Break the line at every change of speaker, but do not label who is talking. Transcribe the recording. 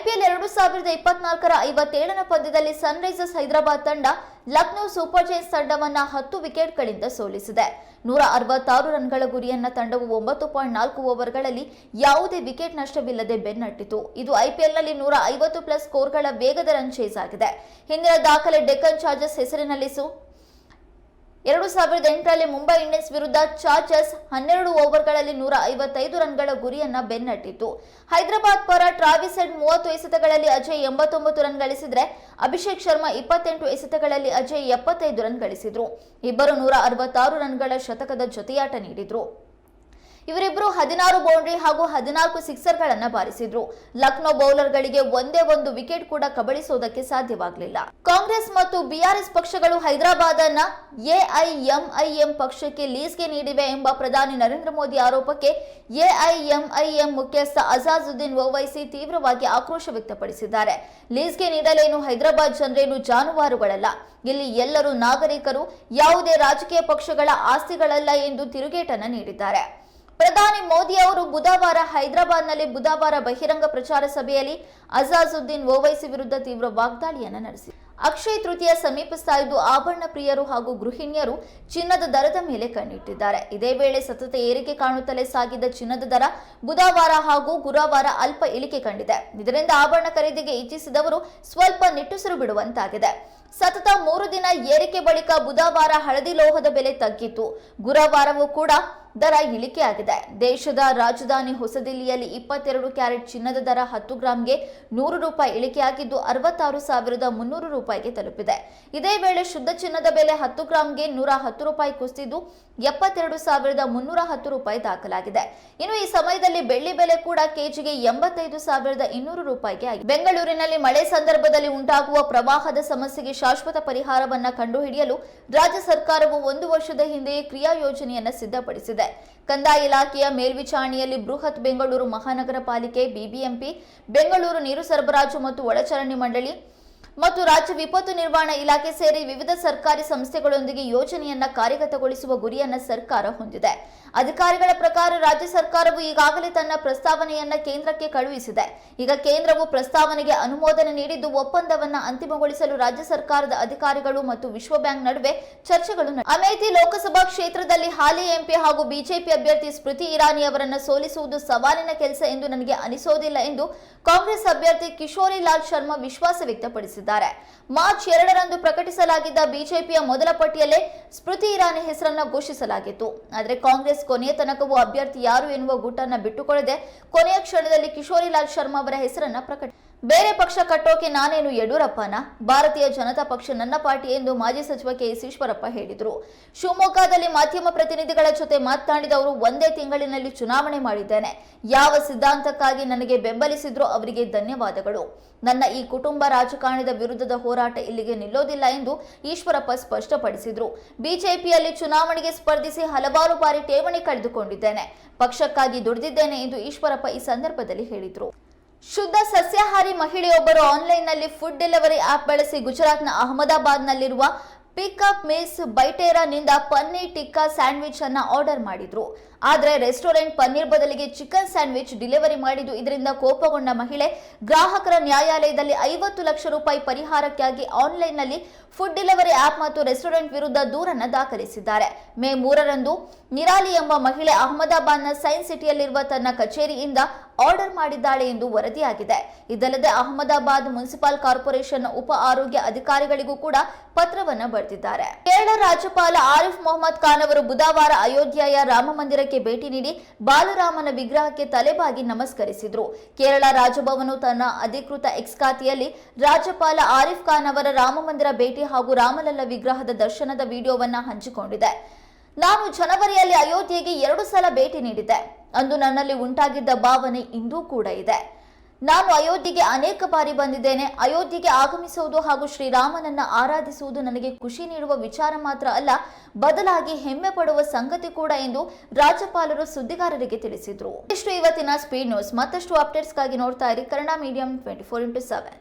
IPL ಎರಡು ಸಾವಿರದ ಇಪ್ಪತ್ನಾಲ್ಕರ ಐವತ್ತೇಳನ ಪಂದ್ಯದಲ್ಲಿ ಸನ್ರೈಸರ್ಸ್ ಹೈದರಾಬಾದ್ ತಂಡ ಲಕ್ನೋ ಸೂಪರ್ ಜೈನ್ಸ್ ತಂಡವನ್ನ ಹತ್ತು ವಿಕೆಟ್ಗಳಿಂದ ಸೋಲಿಸಿದೆ. ನೂರ ಅರವತ್ತಾರು ರನ್ಗಳ ಗುರಿಯನ್ನ ತಂಡವು ಒಂಬತ್ತು ಪಾಯಿಂಟ್ ನಾಲ್ಕು ಓವರ್ಗಳಲ್ಲಿ ಯಾವುದೇ ವಿಕೆಟ್ ನಷ್ಟವಿಲ್ಲದೆ ಬೆನ್ನಟ್ಟಿತು. ಇದು ಐಪಿಎಲ್ನಲ್ಲಿ ನೂರ ಐವತ್ತು ಪ್ಲಸ್ ಸ್ಕೋರ್ಗಳ ವೇಗದ ರನ್ ಚೇಸ್ ಆಗಿದೆ. ಹಿಂದಿನ ದಾಖಲೆ ಡೆಕ್ಕನ್ ಚಾರ್ಜರ್ಸ್ ಹೆಸರಿನಲ್ಲಿ ಸು ಎರಡು ಸಾವಿರದ ಎಂಟರಲ್ಲಿ ಮುಂಬೈ ಇಂಡಿಯನ್ಸ್ ವಿರುದ್ಧ ಚಾರ್ಜರ್ಸ್ ಹನ್ನೆರಡು ಓವರ್ಗಳಲ್ಲಿ ನೂರ ಐವತ್ತೈದು ರನ್ಗಳ ಗುರಿಯನ್ನ ಬೆನ್ನಟ್ಟಿತು ಹೈದರಾಬಾದ್ ಪರ ಟ್ರಾವಿಸ್ ಹೆಡ್ ಮೂವತ್ತು ಎಸೆತಗಳಲ್ಲಿ ಅಜಯ್ ಎಂಬತ್ತೊಂಬತ್ತು ರನ್ ಗಳಿಸಿದ್ರೆ ಅಭಿಷೇಕ್ ಶರ್ಮಾ ಇಪ್ಪತ್ತೆಂಟು ಎಸೆತಗಳಲ್ಲಿ ಅಜಯ್ ಎಪ್ಪತ್ತೈದು ರನ್ ಗಳಿಸಿದ್ರು. ಇಬ್ಬರು ನೂರ ಅರವತ್ತಾರು ರನ್ಗಳ ಶತಕದ ಜೊತೆಯಾಟ ನೀಡಿದ್ರು. ಇವರಿಬ್ಬರು ಹದಿನಾರು ಬೌಂಡ್ರಿ ಹಾಗೂ ಹದಿನಾಲ್ಕು ಸಿಕ್ಸರ್ಗಳನ್ನ ಬಾರಿಸಿದ್ರು. ಲಕ್ನೋ ಬೌಲರ್ಗಳಿಗೆ ಒಂದೇ ಒಂದು ವಿಕೆಟ್ ಕೂಡ ಕಬಳಿಸುವುದಕ್ಕೆ ಸಾಧ್ಯವಾಗಲಿಲ್ಲ. ಕಾಂಗ್ರೆಸ್ ಮತ್ತು ಬಿಆರ್ಎಸ್ ಪಕ್ಷಗಳು ಹೈದರಾಬಾದ್ ಅನ್ನ ಎಐಎಂಐಎಂ ಪಕ್ಷಕ್ಕೆ ಲೀಸ್ಗೆ ನೀಡಿವೆ ಎಂಬ ಪ್ರಧಾನಿ ನರೇಂದ್ರ ಮೋದಿ ಆರೋಪಕ್ಕೆ ಎಐಎಂಐಎಂ ಮುಖ್ಯಸ್ಥ ಅಜಾಜುದ್ದೀನ್ ಓವೈಸಿ ತೀವ್ರವಾಗಿ ಆಕ್ರೋಶ ವ್ಯಕ್ತಪಡಿಸಿದ್ದಾರೆ. ಲೀಸ್ಗೆ ನೀಡಲೇನು ಹೈದರಾಬಾದ್ ಜನರೇನು ಜಾನುವಾರುಗಳಲ್ಲ. ಇಲ್ಲಿ ಎಲ್ಲರೂ ನಾಗರಿಕರು, ಯಾವುದೇ ರಾಜಕೀಯ ಪಕ್ಷಗಳ ಆಸ್ತಿಗಳಲ್ಲ ಎಂದು ತಿರುಗೇಟನ್ನು ನೀಡಿದ್ದಾರೆ. ಪ್ರಧಾನಿ ಮೋದಿ ಅವರು ಬುಧವಾರ ಹೈದರಾಬಾದ್ನಲ್ಲಿ ಬುಧವಾರ ಬಹಿರಂಗ ಪ್ರಚಾರ ಸಭೆಯಲ್ಲಿ ಅಜಾಜುದ್ದೀನ್ ಓವೈಸಿ ವಿರುದ್ಧ ತೀವ್ರ ವಾಗ್ದಾಳಿಯನ್ನು ನಡೆಸಿ. ಅಕ್ಷಯ ತೃತೀಯ ಸಮೀಪಿಸ್ತಾ ಇದ್ದು ಆಭರಣ ಪ್ರಿಯರು ಹಾಗೂ ಗೃಹಿಣಿಯರು ಚಿನ್ನದ ದರದ ಮೇಲೆ ಕಣ್ಣಿಟ್ಟಿದ್ದಾರೆ. ಇದೇ ವೇಳೆ ಸತತ ಏರಿಕೆ ಕಾಣುತ್ತಲೇ ಸಾಗಿದ್ದ ಚಿನ್ನದ ದರ ಬುಧವಾರ ಹಾಗೂ ಗುರುವಾರ ಅಲ್ಪ ಇಳಿಕೆ ಕಂಡಿದೆ. ಇದರಿಂದ ಆಭರಣ ಖರೀದಿಗೆ ಇಚ್ಛಿಸಿದವರು ಸ್ವಲ್ಪ ನಿಟ್ಟುಸಿರು ಬಿಡುವಂತಾಗಿದೆ. ಸತತ ಮೂರು ದಿನ ಏರಿಕೆ ಬಳಿಕ ಬುಧವಾರ ಹಳದಿ ಲೋಹದ ಬೆಲೆ ತಗ್ಗಿತ್ತು. ಗುರುವಾರವೂ ಕೂಡ ದರ ಇಳಿಕೆಯಾಗಿದೆ ದೇಶದ ರಾಜಧಾನಿ ಹೊಸದಿಲ್ಲಿಯಲ್ಲಿ ಇಪ್ಪತ್ತೆರಡು ಕ್ಯಾರೆಟ್ ಚಿನ್ನದ ದರ ಹತ್ತು ಗ್ರಾಂಗೆ ನೂರು ರೂಪಾಯಿ ಇಳಿಕೆಯಾಗಿದ್ದು ಅರವತ್ತಾರು ಸಾವಿರದ ಮುನ್ನೂರು ರೂಪಾಯಿಗೆ ತಲುಪಿದೆ. ಇದೇ ವೇಳೆ ಶುದ್ಧ ಚಿನ್ನದ ಬೆಲೆ ಹತ್ತು ಗ್ರಾಂಗೆ ನೂರ ಹತ್ತು ರೂಪಾಯಿ ಕುಸಿದು ಎಪ್ಪತ್ತೆರಡು ಸಾವಿರದ ಮುನ್ನೂರ ಹತ್ತು ರೂಪಾಯಿ ದಾಖಲಾಗಿದೆ. ಇನ್ನು ಈ ಸಮಯದಲ್ಲಿ ಬೆಳ್ಳಿ ಬೆಲೆ ಕೂಡ ಕೆಜಿಗೆ ಎಂಬತ್ತೈದು ಸಾವಿರದ ಇನ್ನೂರು ರೂಪಾಯಿಗೆ ಆಗಿದೆ ಬೆಂಗಳೂರಿನಲ್ಲಿ ಮಳೆ ಸಂದರ್ಭದಲ್ಲಿ ಉಂಟಾಗುವ ಪ್ರವಾಹದ ಸಮಸ್ಯೆಗೆ ಶಾಶ್ವತ ಪರಿಹಾರವನ್ನ ಕಂಡುಹಿಡಿಯಲು ರಾಜ್ಯ ಸರ್ಕಾರವು ಒಂದು ವರ್ಷದ ಹಿಂದೆಯೇ ಕ್ರಿಯಾ ಯೋಜನೆಯನ್ನು ಸಿದ್ಧಪಡಿಸಿದೆ. ಕಂದಾಯ ಇಲಾಖೆಯ ಮೇಲ್ವಿಚಾರಣೆಯಲ್ಲಿ ಬೃಹತ್ ಬೆಂಗಳೂರು ಮಹಾನಗರ ಪಾಲಿಕೆ ಬಿಬಿಎಂಪಿ ಬೆಂಗಳೂರು ನೀರು ಸರಬರಾಜು ಮತ್ತು ಒಳಚರಂಡಿ ಮಂಡಳಿ ಮತ್ತು ರಾಜ್ಯ ವಿಪತ್ತು ನಿರ್ವಹಣಾ ಇಲಾಖೆ ಸೇರಿ ವಿವಿಧ ಸರ್ಕಾರಿ ಸಂಸ್ಥೆಗಳೊಂದಿಗೆ ಯೋಜನೆಯನ್ನ ಕಾರ್ಯಗತಗೊಳಿಸುವ ಗುರಿಯನ್ನ ಸರ್ಕಾರ ಹೊಂದಿದೆ ಅಧಿಕಾರಿಗಳ ಪ್ರಕಾರ ರಾಜ್ಯ ಸರ್ಕಾರವು ಈಗಾಗಲೇ ತನ್ನ ಪ್ರಸ್ತಾವನೆಯನ್ನ ಕೇಂದ್ರಕ್ಕೆ ಕಳುಹಿಸಿದೆ ಈಗ ಕೇಂದ್ರವು ಪ್ರಸ್ತಾವನೆಗೆ ಅನುಮೋದನೆ ನೀಡಿದ್ದು ಒಪ್ಪಂದವನ್ನ ಅಂತಿಮಗೊಳಿಸಲು ರಾಜ್ಯ ಸರ್ಕಾರದ ಅಧಿಕಾರಿಗಳು ಮತ್ತು ವಿಶ್ವ ಬ್ಯಾಂಕ್ ನಡುವೆ ಚರ್ಚೆಗಳು. ಅಮೇಥಿ ಲೋಕಸಭಾ ಕ್ಷೇತ್ರದಲ್ಲಿ ಹಾಲಿ ಎಂಪಿ ಹಾಗೂ ಬಿಜೆಪಿ ಅಭ್ಯರ್ಥಿ ಸ್ಮೃತಿ ಇರಾನಿ ಅವರನ್ನು ಸೋಲಿಸುವುದು ಸವಾಲಿನ ಕೆಲಸ ಎಂದು ನನಗೆ ಅನಿಸೋದಿಲ್ಲ ಎಂದು ಕಾಂಗ್ರೆಸ್ ಅಭ್ಯರ್ಥಿ ಕಿಶೋರಿ ಲಾಲ್ ಶರ್ಮಾ ವಿಶ್ವಾಸ ವ್ಯಕ್ತಪಡಿಸಿದ್ದಾರೆ ಮಾರ್ಚ್ ಎರಡರಂದು ಪ್ರಕಟಿಸಲಾಗಿದ್ದ ಬಿಜೆಪಿಯ ಮೊದಲ ಪಟ್ಟಿಯಲ್ಲೇ ಸ್ಮೃತಿ ಇರಾನಿ ಹೆಸರನ್ನು ಘೋಷಿಸಲಾಗಿತ್ತು. ಆದರೆ ಕಾಂಗ್ರೆಸ್ ಕೊನೆಯ ತನಕವೂ ಅಭ್ಯರ್ಥಿ ಯಾರು ಎನ್ನುವ ಗುಟ್ಟನ್ನು ಬಿಟ್ಟುಕೊಳ್ಳದೆ ಕೊನೆಯ ಕ್ಷಣದಲ್ಲಿ ಕಿಶೋರಿಲಾಲ್ ಶರ್ಮಾ ಅವರ ಹೆಸರನ್ನು ಪ್ರಕಟ ಬೇರೆ ಪಕ್ಷ ಕಟ್ಟೋಕೆ ನಾನೇನು ಯಡಿಯೂರಪ್ಪನ? ಭಾರತೀಯ ಜನತಾ ಪಕ್ಷ ನನ್ನ ಪಾರ್ಟಿ ಎಂದು ಮಾಜಿ ಸಚಿವ ಕೆ ಎಸ್ ಈಶ್ವರಪ್ಪ ಹೇಳಿದರು. ಶಿವಮೊಗ್ಗದಲ್ಲಿ ಮಾಧ್ಯಮ ಪ್ರತಿನಿಧಿಗಳ ಜೊತೆ ಮಾತನಾಡಿದ ಅವರು ಒಂದೇ ತಿಂಗಳಿನಲ್ಲಿ ಚುನಾವಣೆ ಮಾಡಿದ್ದೇನೆ. ಯಾವ ಸಿದ್ಧಾಂತಕ್ಕಾಗಿ ನನಗೆ ಬೆಂಬಲಿಸಿದ್ರೋ ಅವರಿಗೆ ಧನ್ಯವಾದಗಳು. ನನ್ನ ಈ ಕುಟುಂಬ ರಾಜಕಾರಣದ ವಿರುದ್ಧದ ಹೋರಾಟ ಇಲ್ಲಿಗೆ ನಿಲ್ಲೋದಿಲ್ಲ ಎಂದು ಈಶ್ವರಪ್ಪ ಸ್ಪಷ್ಟಪಡಿಸಿದರು. ಬಿಜೆಪಿಯಲ್ಲಿ ಚುನಾವಣೆಗೆ ಸ್ಪರ್ಧಿಸಿ ಹಲವಾರು ಬಾರಿ ಠೇವಣಿ ಕಳೆದುಕೊಂಡಿದ್ದೇನೆ. ಪಕ್ಷಕ್ಕಾಗಿ ದುಡಿದಿದ್ದೇನೆ ಎಂದು ಈಶ್ವರಪ್ಪ ಈ ಸಂದರ್ಭದಲ್ಲಿ ಹೇಳಿದರು. ಶುದ್ಧ ಸಸ್ಯಾಹಾರಿ ಮಹಿಳೆಯೊಬ್ಬರು ಆನ್ಲೈನ್ನಲ್ಲಿ ಫುಡ್ ಡೆಲಿವರಿ ಆಪ್ ಬಳಸಿ ಗುಜರಾತ್ನ ಅಹಮದಾಬಾದ್ನಲ್ಲಿರುವ ಪಿಕಪ್ ಮಿಸ್ ಬೈಟೇರಾನಿಂದ ಪನ್ನೀರ್ ಟಿಕ್ಕಾ ಸ್ಯಾಂಡ್ವಿಚ್ ಅನ್ನ ಆರ್ಡರ್ ಮಾಡಿದ್ರು. ಆದರೆ ರೆಸ್ಟೋರೆಂಟ್ ಪನ್ನೀರ್ ಬದಲಿಗೆ ಚಿಕನ್ ಸ್ಯಾಂಡ್ವಿಚ್ ಡೆಲಿವರಿ ಮಾಡಿದ್ದು ಇದರಿಂದ ಕೋಪಗೊಂಡ ಮಹಿಳೆ ಗ್ರಾಹಕರ ನ್ಯಾಯಾಲಯದಲ್ಲಿ ಐವತ್ತು ಲಕ್ಷ ರೂಪಾಯಿ ಪರಿಹಾರಕ್ಕಾಗಿ ಆನ್ಲೈನ್ನಲ್ಲಿ ಫುಡ್ ಡೆಲಿವರಿ ಆಪ್ ಮತ್ತು ರೆಸ್ಟೋರೆಂಟ್ ವಿರುದ್ಧ ದೂರನ್ನು ದಾಖಲಿಸಿದ್ದಾರೆ. ಮೇ ಮೂರರಂದು ನಿರಾಲಿ ಎಂಬ ಮಹಿಳೆ ಅಹಮದಾಬಾದ್ನ ಸೈನ್ಸ್ ಸಿಟಿಯಲ್ಲಿರುವ ತನ್ನ ಕಚೇರಿಯಿಂದ ಆರ್ಡರ್ ಮಾಡಿದ್ದಾಳೆ ಎಂದು ವರದಿಯಾಗಿದೆ. ಇದಲ್ಲದೆ ಅಹಮದಾಬಾದ್ ಮುನ್ಸಿಪಲ್ ಕಾರ್ಪೊರೇಷನ್ ಉಪ ಆರೋಗ್ಯ ಅಧಿಕಾರಿಗಳಿಗೂ ಕೂಡ ಪತ್ರವನ್ನ ಬರೆದಿದ್ದಾರೆ. ಕೇರಳ ರಾಜ್ಯಪಾಲ ಆರಿಫ್ ಮೊಹಮ್ಮದ್ ಖಾನ್ ಅವರು ಬುಧವಾರ ಅಯೋಧ್ಯೆಯ ರಾಮ ಮಂದಿರಕ್ಕೆ ಭೇಟಿ ನೀಡಿ ಬಾಲರಾಮನ ವಿಗ್ರಹಕ್ಕೆ ತಲೆಬಾಗಿ ನಮಸ್ಕರಿಸಿದ್ರು. ಕೇರಳ ರಾಜಭವನ ತನ್ನ ಅಧಿಕೃತ ಎಕ್ಸ್ ಖಾತೆಯಲ್ಲಿ ರಾಜ್ಯಪಾಲ ಆರಿಫ್ ಖಾನ್ ಅವರ ರಾಮ ಮಂದಿರ ಭೇಟಿ ಹಾಗೂ ರಾಮಲಲ್ಲ ವಿಗ್ರಹದ ದರ್ಶನದ ವಿಡಿಯೋವನ್ನ ಹಂಚಿಕೊಂಡಿದೆ. ನಾನು ಜನವರಿಯಲ್ಲಿ ಅಯೋಧ್ಯೆಗೆ ಎರಡು ಸಲ ಭೇಟಿ ನೀಡಿದ್ದೆ. ಅಂದು ನನ್ನಲ್ಲಿ ಉಂಟಾಗಿದ್ದ ಭಾವನೆ ಇಂದೂ ಕೂಡ ಇದೆ. ನಾನು ಅಯೋಧ್ಯೆಗೆ ಅನೇಕ ಬಾರಿ ಬಂದಿದ್ದೇನೆ. ಅಯೋಧ್ಯೆಗೆ ಆಗಮಿಸುವುದು ಹಾಗೂ ಶ್ರೀರಾಮನನ್ನ ಆರಾಧಿಸುವುದು ನನಗೆ ಖುಷಿ ನೀಡುವ ವಿಚಾರ ಮಾತ್ರ ಅಲ್ಲ, ಬದಲಾಗಿ ಹೆಮ್ಮೆ ಪಡುವ ಸಂಗತಿ ಕೂಡ ಎಂದು ರಾಜ್ಯಪಾಲರು ಸುದ್ದಿಗಾರರಿಗೆ ತಿಳಿಸಿದ್ರು. ಇಷ್ಟು ಇವತ್ತಿನ ಸ್ಪೀಡ್ ನ್ಯೂಸ್ ಮತ್ತಷ್ಟು ಅಪ್ಡೇಟ್ಸ್ಗಾಗಿ ನೋಡ್ತಾ ಇರಿ Kannada medium twenty four into seven